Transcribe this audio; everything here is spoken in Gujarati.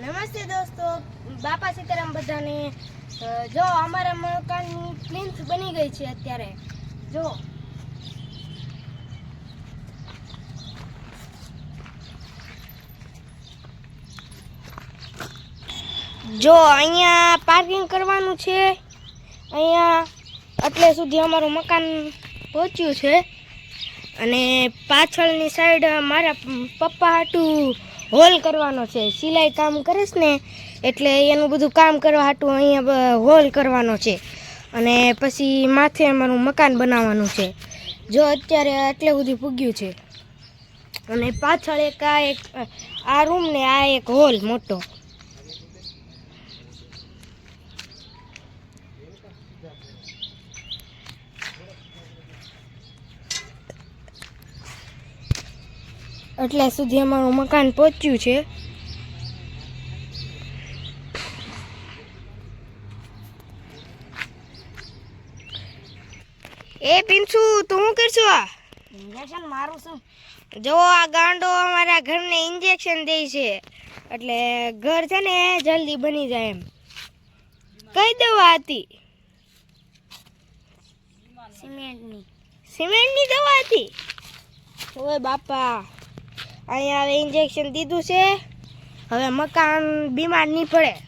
નમસ્તે દોસ્તો, બાપા સીતારામ બધાને. જો અમારા મકાનની પ્લિન્થ બની ગઈ છે અત્યારે. જો. જો અહીંયા પાર્કિંગ કરવાનું છે. અહીંયા એટલે સુધી અમારું મકાન પહોંચ્યું છે. અને પાછળની સાઈડ મારા પપ્પા હાટું હોલ કરવાનો છે. સિલાઈ કામ કરીશ ને એટલે એનું બધું કામ કરવા હાટું અહીંયા હોલ કરવાનો છે. અને પછી માથે અમારું મકાન બનાવવાનું છે. જો અત્યારે આટલે બધું પૂગ્યું છે. અને પાછળ એક આ એક, આ રૂમ ને આ એક હોલ મોટો. એટલે સુધી અમારું મકાન પહોંચ્યું છે. એ પિન્સુ તું શું કરશું? આ ઇન્જેક્શન મારું છું જો આ ગાંડો અમારા ઘરને ઇન્જેક્શન દે છે. એટલે ઘર છે ને જલ્દી બની જાય એમ. કઈ દવા હતી? સિમેન્ટની. સિમેન્ટની દવા હતી? ઓય બાપા. અહીંયા હવે ઇન્જેક્શન દીધું છે. હવે મકાન બીમાર નહીં પડે.